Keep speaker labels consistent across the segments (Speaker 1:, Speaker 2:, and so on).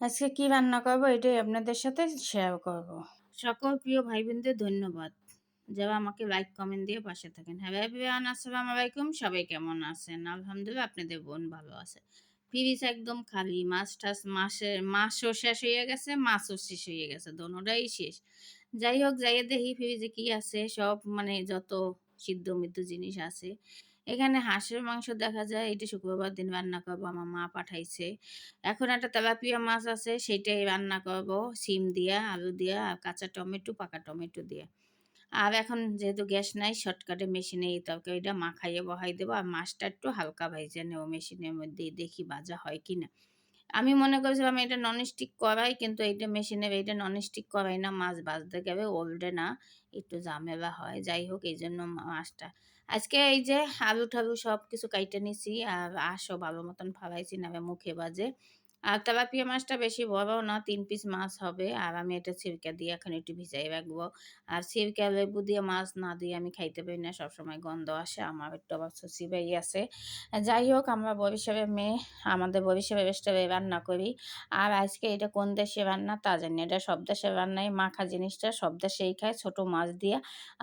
Speaker 1: আজকে কি রান্না করব? এটাই আপনাদের সাথে শেয়ার করব। সকল প্রিয় ভাই বোনদের ধন্যবাদ। যারা আমাকে লাইক কমেন্ট দিয়ে পাশে থাকেন। হ্যাঁ আসসালামু আলাইকুম। সবাই কেমন আছেন? আলহামদুলিল্লাহ, আপনাদের বোন ভালো আছে। ফ্রিজ একদম খালি, মাছ টাছ মাসের মাছও শেষ হয়ে গেছে, মাছও শেষ হয়ে গেছে, দোনোটাই শেষ। যাই হোক, যাইয়ে দেখি ফ্রিজে কি আছে, সব মানে যত সিদ্ধ মিদ্ধ জিনিস আছে। এখানে হাঁসের মাংস দেখা যায় এটা শুক্রবার দিন রান্না করব, আমার মা পাঠাইছে। এখন একটা তেলাপিয়া মাছ আছে সেটাই রান্না করব, সিম দিয়া, আলু দিয়া আর কাঁচা টমেটো, পাকা টমেটো দিয়ে। আর এখন যেহেতু গ্যাস নাই, শর্টকাটে মেশিনে এই তরকারিটা মাখাইয়ে বহাই দেবো, আর মাছটা একটু হালকা ভাইজে নেব মেশিনের মধ্যে দেখি ভাজা হয় কি না আমি মনে করেছিলাম এটা ননস্টিক করাই, কিন্তু এইটা মেশিনের এইটা ননস্টিক করাই না, মাছ বাজতে গেলে ওল্ডে না, একটু ঝামেলা হয়, যাই হোক এই জন্য মাছটা। আজকে এই যে আলু ঠালু সব কিছু কাইটে নিছি, আর আসো ভালো মতন ফালাইছি না মুখে বাজে। আর তেলাপিয়া মাছটা বেশি বড় না, তিন পিস মাছ হবে। আর আমি এটা সিরকা দিয়ে এখন একটু ভিজাই রাখব। আর সিরকা লেবু দিয়ে মাছ না দিয়ে আমি খাইতে পারি না, সবসময় গন্ধ আসে। আমার একটু আবার ভাই আছে। যাই হোক, আমরা বরিশালের মেয়ে, আমাদের বরিশালের রেস্টুরেন্টে রান্না করি। আর আজকে এটা কোন দেশে রান্না তা জানি এটা সব দেশের রান্নাই, মাখা জিনিসটা সব দেশেই খায়, ছোটো মাছ দিয়ে।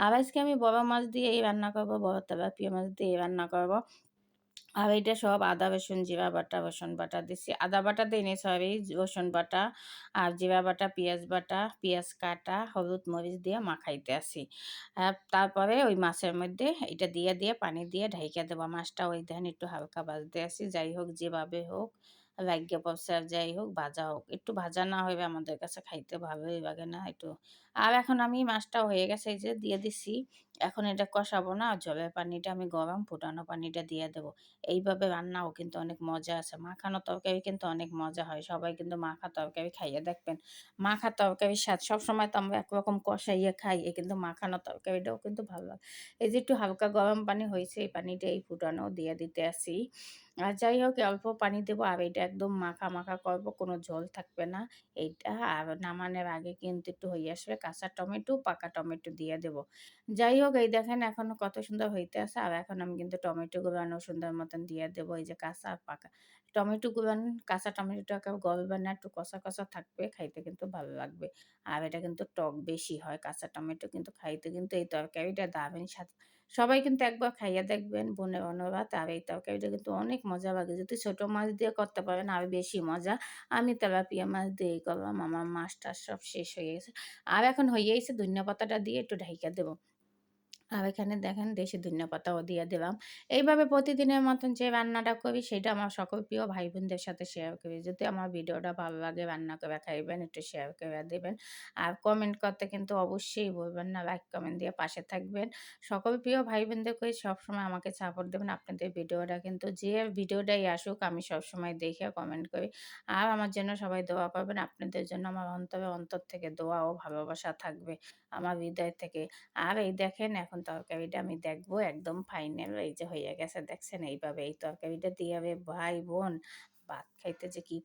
Speaker 1: আর আজকে আমি বড় মাছ দিয়ে এই রান্না করব, বড় তেলাপিয়া মাছ দিয়ে রান্না করব। আর এটা সব আদা, রসুন, জিরা বাটা, রসুন বাটা দিছি। আদা বাটা দিইনি সরি, রসুন বাটা আর জিরা বাটা, পেঁয়াজ বাটা, পেঁয়াজ কাটা, হলুদ মরিচ দিয়ে মাখাইতে আসি তারপরে ওই মাছের মধ্যে এটা দিয়ে দিয়ে পানি দিয়ে ঢাইকা দেবো। মাছটা ওই ধান একটু হালকা ভাজতে আসি যাই হোক, যেভাবে হোক লাগিয়ে আর যাই হোক, ভাজা হোক। একটু ভাজা না হবে আমাদের কাছে খাইতে ভালোই লাগে না, একটু। আর এখন আমি মাছটা হয়ে গেছে, এই যে দিয়ে দিছি। এখন এটা কষাবো না, জলের পানিটা আমি গরম, ফুটানো পানিটা দিয়ে দেবো। এইভাবে রান্নাও কিন্তু অনেক মজা আছে। মাখানো তরকারি কিন্তু অনেক মজা হয়। সবাই কিন্তু মাখা তরকারি খাইয়ে দেখবেন। মাখা তরকারির স্বাদ সবসময় তো আমরা একরকম কষাইয়ে খাই কিন্তু মাখানো তরকারিটাও কিন্তু ভালো লাগে। এই যে একটু হালকা গরম পানি হয়েছে, এই পানিটা এই ফুটানো দিয়ে দিতে আসি। আর যাই হোক অল্প পানি দেবো। আর এটা একদম মাখা মাখা করব, কোনো ঝোল থাকবে না। এইটা আর নামানোর আগে কিন্তু একটু হয়ে আসবে কাঁচা টমেটো, পাকা টমেটো দিয়ে দেবো। যাই হোক এই দেখেন এখন কত সুন্দর হইতে আছে। আর এখন আমি কিন্তু টমেটো গুলানো সুন্দর মতন দিয়ে দেবো। এই যে কাঁচা আর পাকা। টমেটো গুলান, কাঁচা টমেটোটাকে গলবে না একটু কষা কষা থাকবে, খাইতে কিন্তু ভালো লাগবে। আর এটা কিন্তু টক বেশি হয়, কাঁচা টমেটো কিন্তু খাইতে কিন্তু এই তরকারিটা দাবেন সাথে সবাই কিন্তু একবার খাইয়া দেখবেন বনে অনুরাত আর এই তরকারিটা কিন্তু অনেক মজা লাগে। যদি ছোটো মাছ দিয়ে করতে পারেন, আর বেশি মজা। আমি তেলাপিয়া মাছ দিয়েই করলাম, আমার মাছটা সব শেষ হয়ে গেছে। আর এখন হয়ে গেছে ধনিয়া পাতাটা দিয়ে একটু ঢাইকা দেবো। আর এখানে দেখেন দেশি ধনিয়া পাতাও দিয়ে দিলাম। এইভাবে প্রতিদিনের মতন যে রান্নাটা করি, সেটা আমার সকল প্রিয় ভাই বোনদের সাথে শেয়ার করি। যদি আমার ভিডিওটা ভালো লাগে, রান্না করে খাইবেন, একটু শেয়ার করে দেবেন। আর কমেন্ট করতে কিন্তু অবশ্যই বলবেন না। লাইক কমেন্ট দিয়ে পাশে থাকবেন। সকল প্রিয় ভাই বোনদেরকে সবসময় আমাকে সাপোর্ট দেবেন। আপনাদের ভিডিওটা কিন্তু যে ভিডিওটাই আসুক, আমি সবসময় দেখে কমেন্ট করি। আর আমার জন্য সবাই দোয়া পাবেন আপনাদের জন্য আমার অন্তরে অন্তর থেকে দোয়া ও ভালোবাসা থাকবে আমার হৃদয় থেকে। আর এই দেখেন, এখন এখন তরকারিটা আমি দেখব একদম ফাইনাল এই যে হয়ে গেছে দেখছেন এইভাবে এই তরকারিটা দিয়ে হবে ভাই বোন ভাত খাইতে যে কি